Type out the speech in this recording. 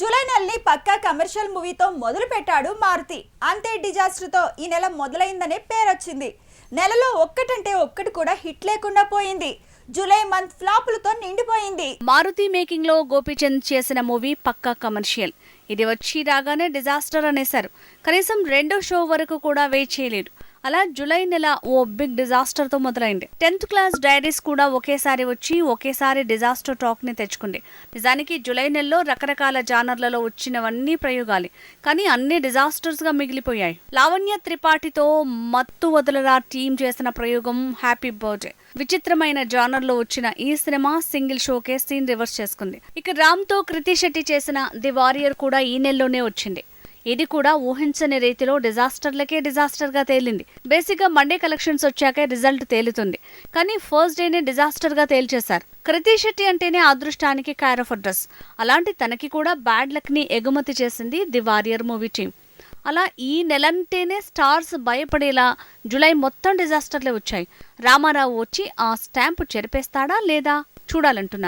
July నెలని పక్కా commercial మూవీతో మొదలు పెట్టాడు మారుతి. అంతే డిజాస్టర్తో ఈ నెల మొదలైందనే పేరొచ్చింది. నెలలో ఒక్కటంటే ఒక్కటి కూడా హిట్ లేకుండా పోయింది. జూలై మంత్ ఫ్లాపులతో నిండిపోయింది. మారుతి మేకింగ్లో గోపీచంద్ చేసిన మూవీ పక్కా కమర్షియల్. ఇది వచ్చి రాగానే డిజాస్టర్ అనేశారు. కనీసం రెండో షో వరకు కూడా వెయిట్ చేయలేదు. అలా జూలై నెల ఓ బిగ్ డిజాస్టర్తో మొదలైంది. టెన్త్ క్లాస్ డైరీస్ కూడా ఒకేసారి వచ్చి ఒకేసారి డిజాస్టర్ టాక్ని తెచ్చుకుంది. నిజానికి జూలై నెలలో రకరకాల జానర్లలో వచ్చినవన్నీ ప్రయోగాలు. కానీ అన్ని డిజాస్టర్స్గా మిగిలిపోయాయి. లావణ్య త్రిపాఠితో మత్తు వదలరా టీం చేసిన ప్రయోగం హ్యాపీ బర్త్డే. విచిత్రమైన జానర్లో వచ్చిన ఈ సినిమా సింగిల్ షోకే సీన్ రివర్స్ చేసుకుంది. ఇక రామ్తో కృతి శెట్టి చేసిన ది వారియర్ కూడా ఈ నెలలోనే వచ్చింది. ఇది కూడా ఊహించని రీతిలో డిజాస్టర్లకే డిజాస్టర్గా తేలింది. బేసిక్గా మండే కలెక్షన్స్ వచ్చాకే రిజల్ట్ తేలుతుంది. కానీ ఫస్ట్ డేనే డిజాస్టర్గా తేల్చేశారు. కృతి శెట్టి అంటేనే అదృష్టానికి క్యార్ ఆఫ్ డ్రెస్ అలాంటి తనకి కూడా బ్యాడ్ లక్ని ఎగుమతి చేసింది ది వారియర్ మూవీ టీం. అలా ఈ నెలంటేనే స్టార్స్ భయపడేలా జులై మొత్తం డిజాస్టర్లే వచ్చాయి. రామారావు వచ్చి ఆ స్టాంపు చెరిపేస్తాడా లేదా చూడాలంటున్నారు.